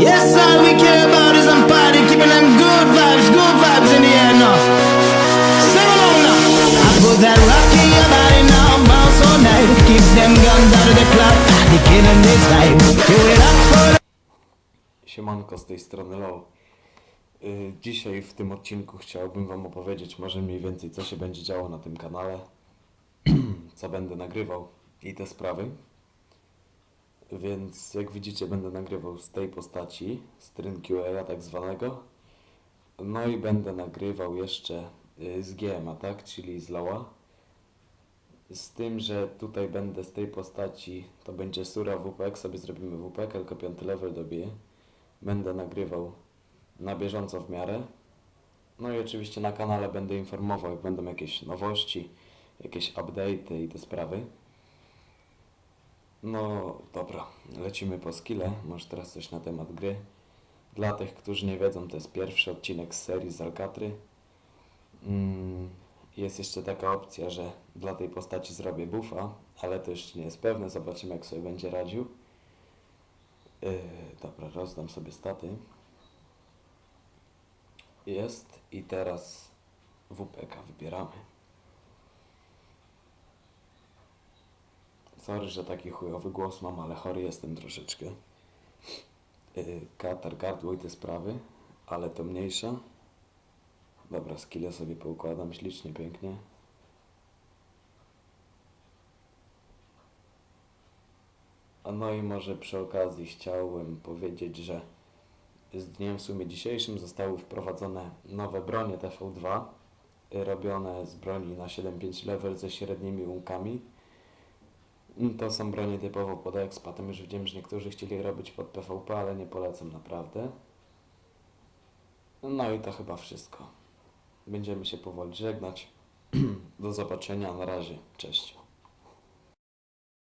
Yes, all we care about is I'm party, keeping them good vibes, good vibes in the air now. Sing along now. I put that rock in your body now, bounce all night. Keep them guns out of the club, killing this vibe. Do it up for Siemanko, z tej strony Low. Y, Dzisiaj w tym odcinku chciałbym Wam opowiedzieć może mniej więcej co się będzie działo na tym kanale, co będę nagrywał i te sprawy. Więc jak widzicie będę nagrywał z tej postaci, z TrynQA tak zwanego. No i będę nagrywał jeszcze y, z GMA, tak, czyli z Lowa. Z tym, że tutaj będę z tej postaci, to będzie Sura WP, jak sobie zrobimy WP, tylko piąty level dobiję. Będę nagrywał na bieżąco w miarę. No i oczywiście na kanale będę informował, jak będą jakieś nowości, jakieś update'y i te sprawy. No dobra, lecimy po skille. Może teraz coś na temat gry. Dla tych, którzy nie wiedzą, to jest pierwszy odcinek z serii z Alcatry. Mm, Jest jeszcze taka opcja, że dla tej postaci zrobię buffa, ale to jeszcze nie jest pewne. Zobaczymy, jak sobie będzie radził. Yy, dobra, rozdam sobie staty. Jest i teraz WPK wybieramy. Sorry, że taki chujowy głos mam, ale chory jestem troszeczkę. Yy, katar, gardło i te sprawy, ale to mniejsza. Dobra, skille sobie poukładam ślicznie, pięknie. A no i może przy okazji chciałbym powiedzieć, że z dniem w sumie dzisiejszym zostały wprowadzone nowe bronie TV2 y, robione z broni na 7.5 level ze średnimi łukami. Mm, To są bronie typowo pod expa. Tam już widziałem, że niektórzy chcieli robić pod PvP, ale nie polecam naprawdę. No i to chyba wszystko. Będziemy się powoli żegnać. Do zobaczenia. Na razie. Cześć.